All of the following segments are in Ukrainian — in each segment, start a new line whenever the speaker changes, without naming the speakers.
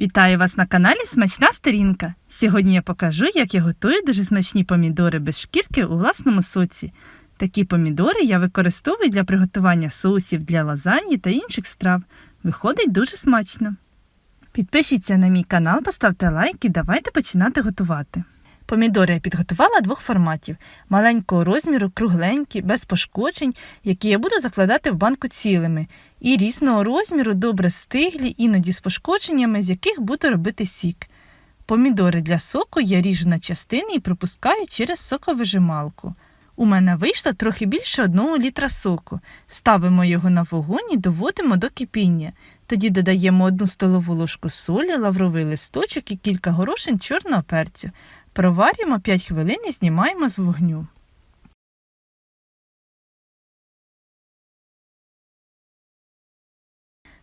Вітаю вас на каналі Смачна сторінка. Сьогодні я покажу, як я готую дуже смачні помідори без шкірки у власному соці. Такі помідори я використовую для приготування соусів для лазаньї та інших страв. Виходить дуже смачно. Підпишіться на мій канал, поставте лайк і давайте починати готувати. Помідори я підготувала двох форматів: маленького розміру, кругленькі, без пошкоджень, які я буду закладати в банку цілими, і різного розміру, добре стиглі, іноді з пошкодженнями, з яких буду робити сік. Помідори для соку я ріжу на частини і пропускаю через соковижималку. У мене вийшло трохи більше одного літра соку. Ставимо його на вогонь і доводимо до кипіння. Тоді додаємо одну столову ложку солі, лавровий листочок і кілька горошин чорного перцю. Проварюємо 5 хвилин і знімаємо з вогню.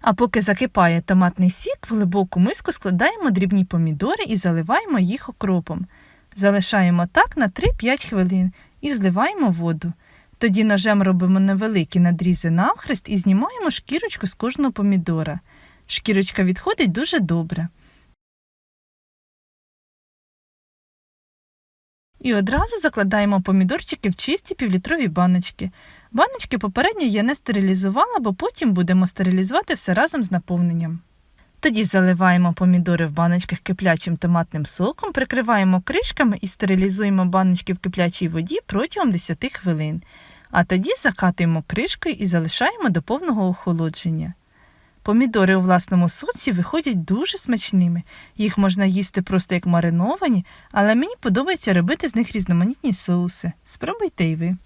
А поки закипає томатний сік, в глибоку миску складаємо дрібні помідори і заливаємо їх окропом. Залишаємо так на 3-5 хвилин і зливаємо воду. Тоді ножем робимо невеликі надрізи навхрест і знімаємо шкірочку з кожного помідора. Шкірочка відходить дуже добре. І одразу закладаємо помідорчики в чисті півлітрові баночки. Баночки попередньо я не стерилізувала, бо потім будемо стерилізувати все разом з наповненням. Тоді заливаємо помідори в баночках киплячим томатним соком, прикриваємо кришками і стерилізуємо баночки в киплячій воді протягом 10 хвилин. А тоді закатуємо кришкою і залишаємо до повного охолодження. Помідори у власному соці виходять дуже смачними. Їх можна їсти просто як мариновані, але мені подобається робити з них різноманітні соуси. Спробуйте і ви.